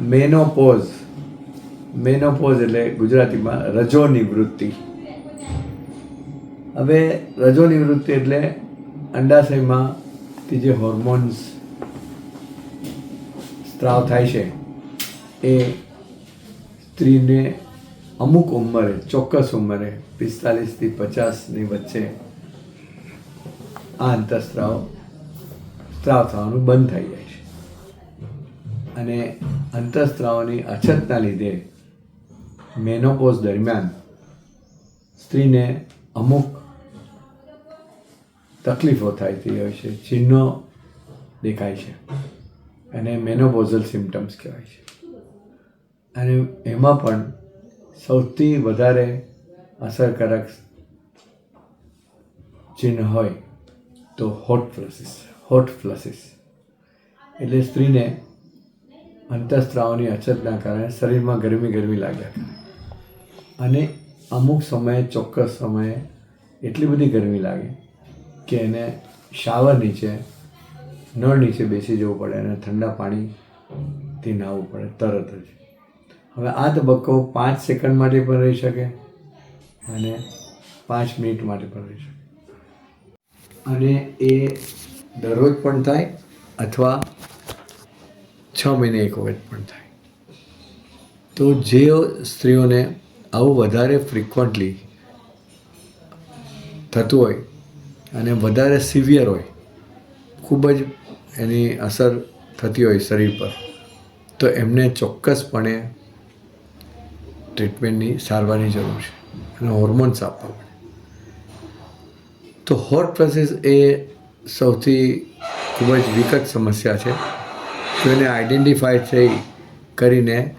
Menopause menopause એટલે ગુજરાતીમાં રજો નિવૃત્તિ હવે રજો નિવૃત્તિ એટલે અંડાશયમાંથી જે હોર્મોન્સ સ્ત્રાવ થાય છે, એ સ્ત્રીને અમુક ઉંમરે, ચોક્કસ ઉંમરે પિસ્તાલીસથી પચાસની વચ્ચે આ અંતઃસ્ત્રાવ, સ્ત્રાવ થવાનું બંધ થઈ જાય છે. અને અંતઃસ્ત્રાવની અછતના લીધે મેનોપોઝ દરમિયાન સ્ત્રીને અમુક તકલીફો થતી હોય છે, ચિહ્નો દેખાય છે અને મેનોપોઝલ સિમ્ટમ્સ કહેવાય છે. અને એમાં પણ સૌથી વધારે અસરકારક ચિહ્ન હોય તો હોટ ફ્લસીસ હોટ ફ્લસીસ એટલે સ્ત્રીને અંતઃસ્ત્રાવની અછતના કારણે શરીરમાં ગરમી ગરમી લાગ્યા કરે અને અમુક સમયે, ચોક્કસ સમયે એટલી બધી ગરમી લાગે કે એને શાવર નીચે, નળ નીચે બેસી જવું પડે અને ઠંડા પાણીથી નાહવું પડે, તરત જ. હવે આ તબક્કો પાંચ સેકન્ડ માટે પણ રહી શકે અને પાંચ મિનિટ માટે પણ રહી શકે. અને એ દરરોજ પણ થાય અથવા છ મહિને એક વખત પણ થાય. તો જે સ્ત્રીઓને આવું વધારે ફ્રિકવન્ટલી થતું હોય અને વધારે સિવિયર હોય, ખૂબ જ એની અસર થતી હોય શરીર પર, તો એમને ચોક્કસપણે ટ્રીટમેન્ટની સારવારની જરૂર છે અને હોર્મોન્સ આપવા પડે. તો હોટ પ્રોસેસ એ સૌથી ખૂબ જ વિકટ સમસ્યા છે. એને આઈડેન્ટિફાય થઈ કરીને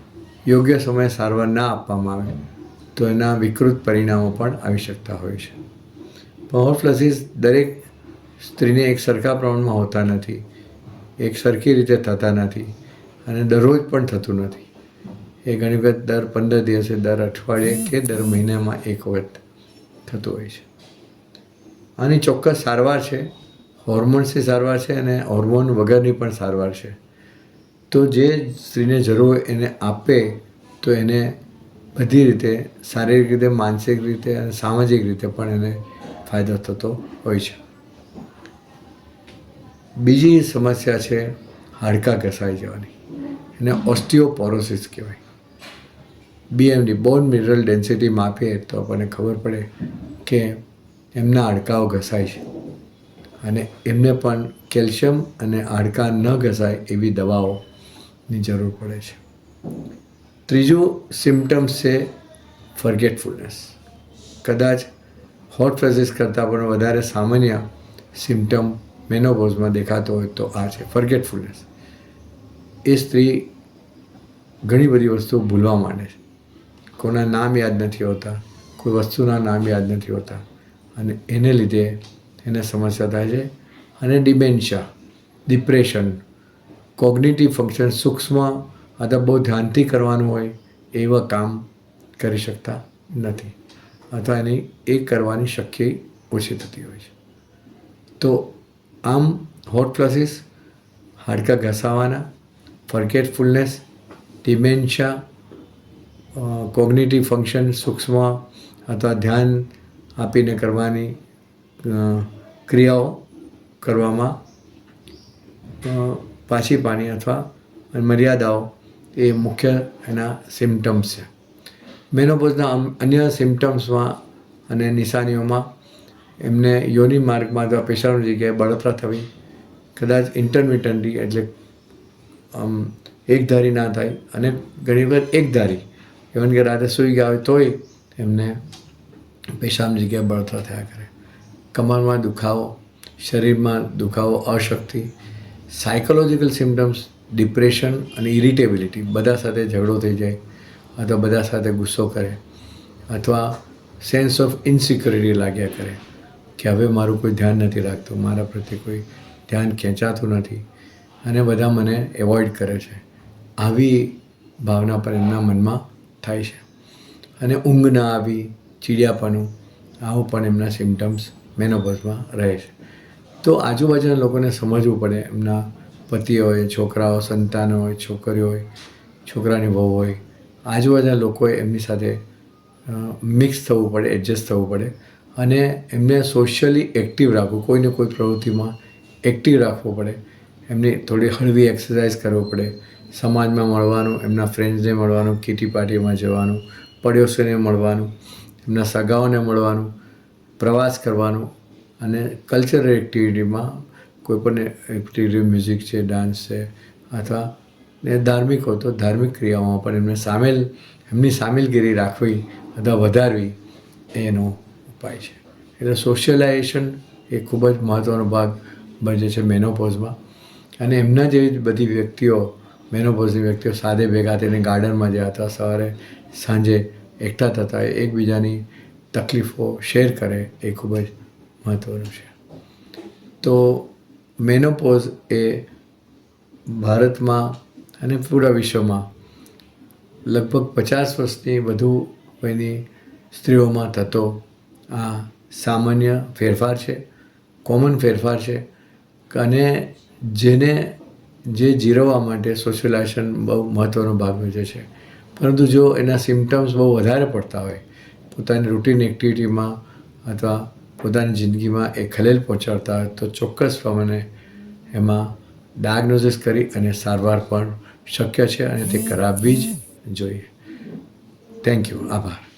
યોગ્ય સમયે સારવાર ના આપવામાં આવે, તો એના વિકૃત પરિણામો પણ આવી શકતા હોય છે. પહોફ્લસીસ દરેક સ્ત્રીને એક સરખા પ્રમાણમાં હોતા નથી, એક સરખી રીતે થતા નથી અને દરરોજ પણ થતું નથી. એ ઘણી વખત દર પંદર દિવસે, દર અઠવાડિયે કે દર મહિનામાં એક વખત થતું હોય છે. આની ચોક્કસ સારવાર છે, હોર્મોન્સની સારવાર છે અને હોર્મોન વગરની પણ સારવાર છે. તો જે સ્ત્રીને જરૂર હોય એને આપે, તો એને બધી રીતે શારીરિક રીતે, માનસિક રીતે અને સામાજિક રીતે પણ એને ફાયદો થતો હોય છે. બીજી સમસ્યા છે હાડકાં ઘસાઈ જવાની, એને ઓસ્ટિયોપોરોસિસ કહેવાય. બીએમડી બોન મિનરલ ડેન્સિટી માપીએ તો આપણને ખબર પડે કે એમના હાડકાઓ ઘસાય છે અને એમને પણ કેલ્શિયમ અને હાડકાં ન ઘસાય એવી દવાઓની જરૂર પડે છે. ત્રીજું સિમ્ટમ્સ છે ફર્ગેટફુલનેસ કદાચ હોટ ફ્રેઝિસ કરતાં પણ વધારે સામાન્ય સિમ્ટમ મેનોપોઝમાં દેખાતો હોય તો આ છે ફર્ગેટફુલનેસ એ સ્ત્રી ઘણી બધી વસ્તુઓ ભૂલવા માંડે છે. કોના નામ યાદ નથી હોતા, કોઈ વસ્તુના નામ યાદ નથી હોતા અને એને લીધે એને સમસ્યા થાય છે અને ડિમેન્શિયા ડિપ્રેશન કોગ્નિટિવ ફંક્શન સૂક્ષ્મ અથવા બહુ ધ્યાનથી કરવાનું હોય એવા કામ કરી શકતા નથી અથવા એની એ કરવાની શક્ય ઓછી થતી હોય છે. તો આમ હોટ ફ્લસીસ હાડકાં ઘસાવાના ફર્ગેટફુલનેસ ડિમેન્શિયા કોગ્નિટિવ ફંક્શન સૂક્ષ્મ અથવા ધ્યાન આપીને કરવાની ક્રિયાઓ કરવામાં પાછી પાણી અથવા મર્યાદાઓ એ મુખ્ય એના સિમ્ટમ્સ છે. મેનોપોઝના અન્ય સિમ્ટમ્સમાં અને નિશાનીઓમાં એમને યોનિ માર્ગમાં અથવા પેશાબની જગ્યાએ બળતરા થવી, કદાચ ઇન્ટરમિટન્ટલી એટલે આમ એકધારી ના થાય અને ઘણી વખત એકધારી. ઇવન કે રાતે સૂઈ ગયા હોય તોય એમને પેશાબની જગ્યાએ બળતરા થયા કરે. કમરમાં દુખાવો, શરીરમાં દુખાવો, અશક્તિ સાયકોલોજીકલ સિમ્ટમ્સ ડિપ્રેશન અને ઇરિટેબિલિટી બધા સાથે ઝઘડો થઈ જાય અથવા બધા સાથે ગુસ્સો કરે અથવા સેન્સ ઓફ ઇન્સિક્યોરિટી લાગ્યા કરે કે હવે મારું કોઈ ધ્યાન નથી રાખતું, મારા પ્રત્યે કોઈ ધ્યાન ખેંચાતું નથી અને બધા મને એવોઇડ કરે છે. આવી ભાવના પર એમના મનમાં થાય છે. અને ઊંઘ ના આવી, ચીડિયાપણું, આવું પણ એમના સિમ્ટમ્સ મેનોપોઝમાં રહે છે. તો આજુબાજુના લોકોને સમજવું પડે. એમના પતિ હોય, છોકરાઓ, સંતાનો હોય, છોકરીઓ હોય, છોકરાની વહુ હોય. આજુબાજુના લોકોએ એમની સાથે મિક્સ થવું પડે એડજસ્ટ થવું પડે. અને એમને સોશિયલી એક્ટિવ રાખવું, કોઈને કોઈ પ્રવૃત્તિમાં એક્ટિવ રાખવું પડે. એમની થોડી હળવી એક્સરસાઇઝ કરવું પડે. સમાજમાં મળવાનું, એમના ફ્રેન્ડ્સને મળવાનું કીટી પાર્ટીમાં જવાનું પડોશીને મળવાનું, એમના સગાઓને મળવાનું, પ્રવાસ કરવાનું. અને કલ્ચરલ એક્ટિવિટીમાં કોઈ પણ એક્ટિવિટી મ્યુઝિક છે ડાન્સ છે, અથવા ને ધાર્મિક હોય તો ધાર્મિક ક્રિયાઓમાં પણ એમને સામેલ, એમની સામેલગીરી રાખવી અથવા વધારવી એ એનો ઉપાય છે. એટલે સોશિયલાઇઝેશન એ ખૂબ જ મહત્ત્વનો ભાગ ભજે છે મેનોપોઝમાં અને એમના જેવી બધી વ્યક્તિઓ મેનોપોઝની વ્યક્તિઓ સાદે ભેગા થઈને ગાર્ડનમાં ગયા હતા સવારે સાંજે એકઠા થતા એકબીજાની તકલીફો શેર કરે એ ખૂબ જ મહત્ત્વનું છે. તો મેનોપોઝ એ ભારતમાં અને પૂરા વિશ્વમાં લગભગ પચાસ વર્ષની વધુ વયની સ્ત્રીઓમાં થતો આ સામાન્ય ફેરફાર છે કોમન ફેરફાર છે અને જેને જે જીરવવા માટે સોશિયલાઇઝેશન બહુ મહત્ત્વનો ભાગ ભજવે છે. પરંતુ જો એના સિમ્ટમ્સ બહુ વધારે પડતા હોય, પોતાની રૂટીન એક્ટિવિટીમાં અથવા પોતાની જિંદગીમાં એ ખલેલ પહોંચાડતા હોય તો ચોક્કસ પ્રમાણે એમાં ડાયગ્નોસિસ કરી અને સારવાર પણ શક્ય છે અને તે કરાવવી જ જોઈએ. થેન્ક યુ આભાર.